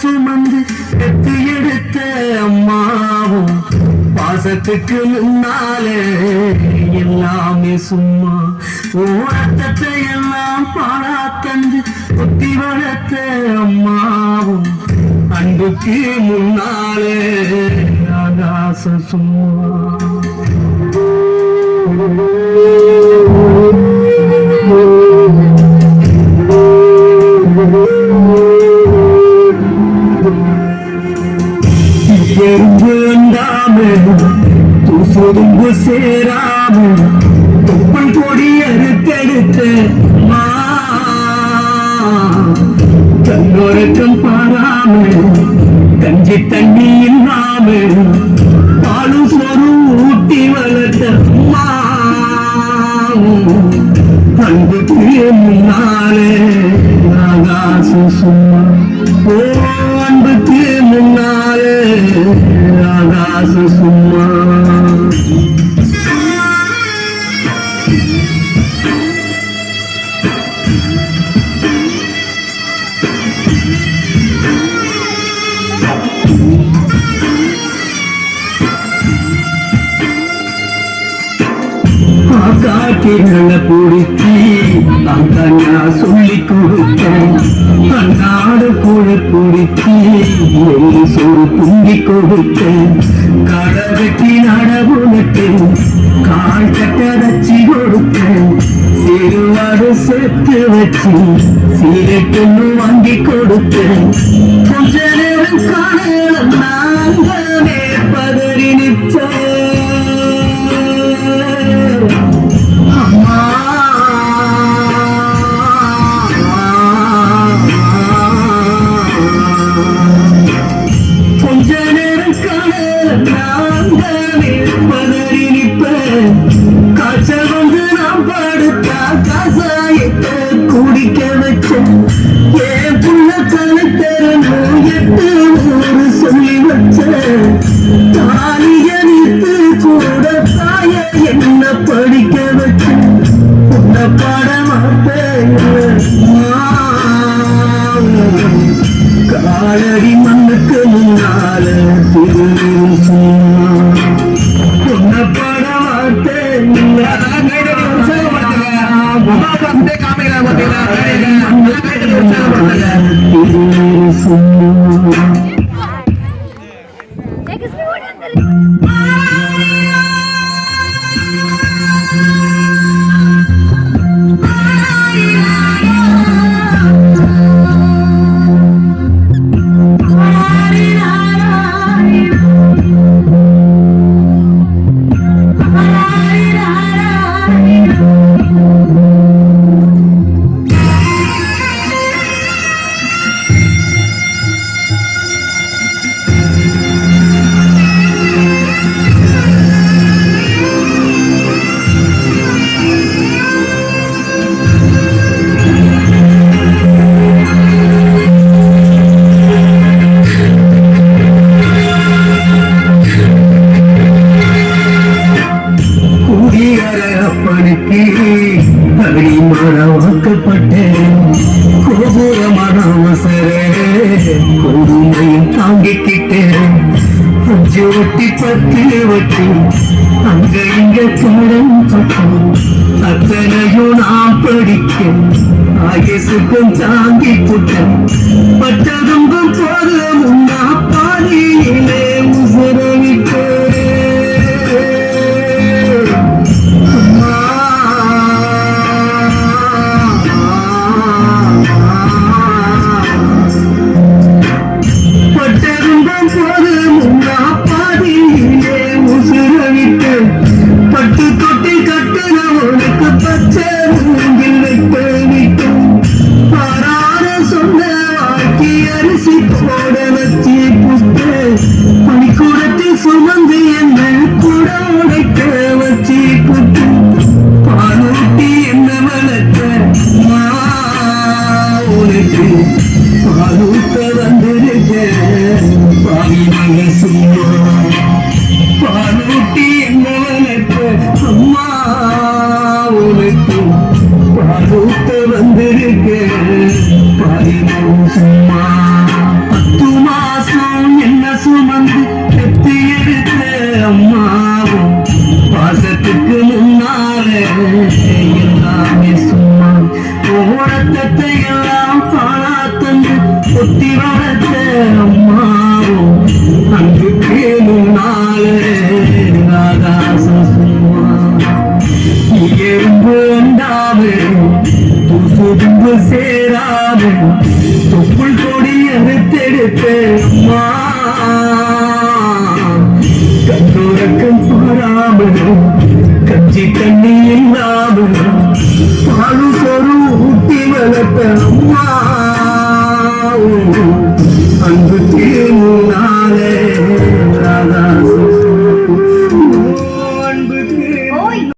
சுமந்து பெத்து எடுத்த அம்மாவும் பாசத்துக்கு முன்னாலே எல்லாமே சும்மா ஓரத்தத்தை எல்லாம் பாடா தந்து ஒத்தி வளர்த்த அம்மாவும் அன்புக்கு முன்னாலே ஆகாச சும்மா. எறும்பு அண்டாம தூசுதும்பு சேராம தொப்பன் கொடி அறுத்தெடுத்த மா. தன்னொருக்கம் பாராம கஞ்சி தண்ணி இல்லாம பாலும் சோறும் ஊட்டி வளர்த்த அம்மா. அன்புக்கு முன்னாலே நாகாசு சும்மா. ஓ ஆகாசம் சும்மா. காட்டிகளை பிடிச்சி நான் தனியா சொல்லி கொடுத்தேன். கூழ பிடிச்சி சோறு துண்டி கொடுத்தேன். கடை வெட்டி நடவுனட்டேன் கால் கட்ட ரச்சி கொடுத்தேன். சிறுவாடு சேர்த்து வச்சு சீரட்டுன்னு வாங்கி கொடுத்தேன். கொஞ்ச நேரம் காணலாம் நாங்களே Take us to அகடி வாக்கப்பட்டேன் கோபுரமான அவசரே கொடுமையும் தாங்கிக்கிட்டேன் அஞ்சு வட்டி பத்து வட்டி அங்க இங்க கடன் பட்டம் அத்தனையும் நான் படிக்க ஆயுசுக்கும் தாங்கி புட்டம் பட்டதுங்கும் போதும் உன்னா பாதியிலே பாலூட்ட வந்திருக்க பாவி மக சும்மா பத்து எடுத்த அம்மாவும் பாசத்துக்கு முன்னால எல்லாமே சும்மா ஓரத்தத்தை எல்லாம் பாழா தந்து ஒத்தி வளர்த்த அம்மாவும் அன்புக்கு அன்பு சேராது. தொப்புள் கொடி எடுத்தெடுத்து கண்ணுறக்கம் கூறாமல் கஞ்சி தண்ணி இல்லாமல் பாலு சொரும்